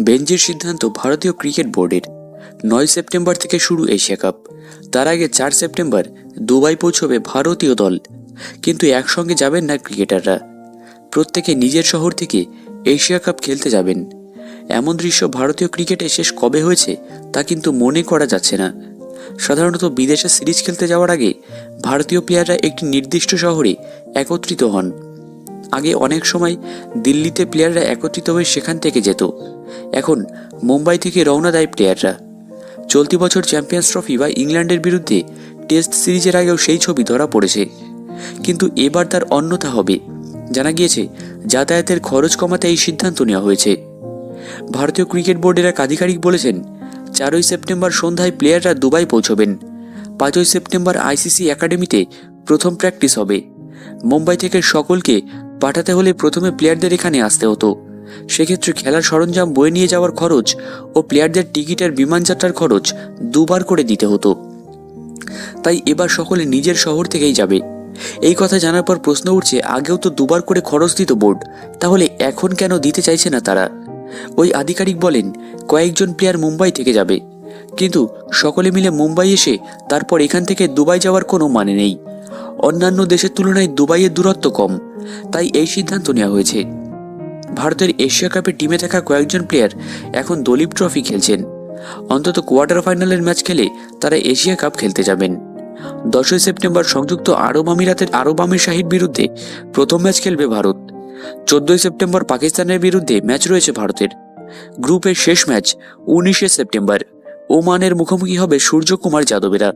বেঞ্চের সিদ্ধান্ত ভারতীয় ক্রিকেট বোর্ডের। নয় সেপ্টেম্বর থেকে শুরু এশিয়া কাপ। তার আগে চার সেপ্টেম্বর দুবাই পৌঁছবে ভারতীয় দল। কিন্তু একসঙ্গে যাবেন না ক্রিকেটাররা। প্রত্যেকে নিজের শহর থেকে এশিয়া কাপ খেলতে যাবেন। এমন দৃশ্য ভারতীয় ক্রিকেটে শেষ কবে হয়েছে তা কিন্তু মনে করা যাচ্ছে না। সাধারণত বিদেশে সিরিজ খেলতে যাওয়ার আগে ভারতীয় প্লেয়াররা একটি নির্দিষ্ট শহরে একত্রিত হন। আগে অনেক সময় দিল্লিতে প্লেয়াররা একত্রিত হয়ে সেখান থেকে যেত। এখন মুম্বাই থেকে রওনা দেয় প্লেয়াররা চলতি বছর চ্যাম্পিয়ন্স ট্রফি বা ইংল্যান্ডের বিরুদ্ধে টেস্ট সিরিজের আগেও সেই ছবি ধরা পড়েছে। কিন্তু এবার তার অন্যথা হবে। জানা গিয়েছে, যাতায়াতের খরচ কমাতে এই সিদ্ধান্ত নেওয়া হয়েছে। ভারতীয় ক্রিকেট বোর্ডের এক আধিকারিক বলেছেন, চারই সেপ্টেম্বর সন্ধ্যায় প্লেয়াররা দুবাই পৌঁছবেন। পাঁচই সেপ্টেম্বর আইসিসি একাডেমিতে প্রথম প্র্যাকটিস হবে। মুম্বাই থেকে সকলকে পাঠাতে হলে প্রথমে প্লেয়ারদের এখানে আসতে হতো। সেক্ষেত্রে খেলার সরঞ্জাম বয়ে নিয়ে যাওয়ার খরচ ও প্লেয়ারদের টিকিটের বিমান যাত্রার খরচ দুবার করে দিতে হতো। তাই এবার সকলে নিজের শহর থেকেই যাবে। এই কথা জানার পর প্রশ্ন উঠছে, আগেও তো দুবার করে খরচ দিত বোর্ড, তাহলে এখন কেন দিতে চাইছে না তারা? ওই আধিকারিক বলেন, কয়েকজন প্লেয়ার মুম্বাই থেকে যাবে। কিন্তু সকলে মিলে মুম্বাই এসে তারপর এখান থেকে দুবাই যাওয়ার কোনো মানে নেই। অন্যান্য দেশের তুলনায় দুবাইয়ের দূরত্ব কম, তাই এই সিদ্ধান্ত নেওয়া হয়েছে। ভারতের এশিয়া কাপে টিমে থাকা কয়েকজন প্লেয়ার এখন দলীপ ট্রফি খেলছেন। অন্তত কোয়ার্টার ফাইনালের ম্যাচ খেলে তারা এশিয়া কাপ খেলতে যাবেন। দশই সেপ্টেম্বর সংযুক্ত আরব আমিরাতের আরব আমির শাহির বিরুদ্ধে প্রথম ম্যাচ খেলবে ভারত। চোদ্দই সেপ্টেম্বর পাকিস্তানের বিরুদ্ধে ম্যাচ রয়েছে ভারতের। গ্রুপের শেষ ম্যাচ উনিশে সেপ্টেম্বর। ওমানের মুখোমুখি হবে সূর্যকুমার যাদবেরা।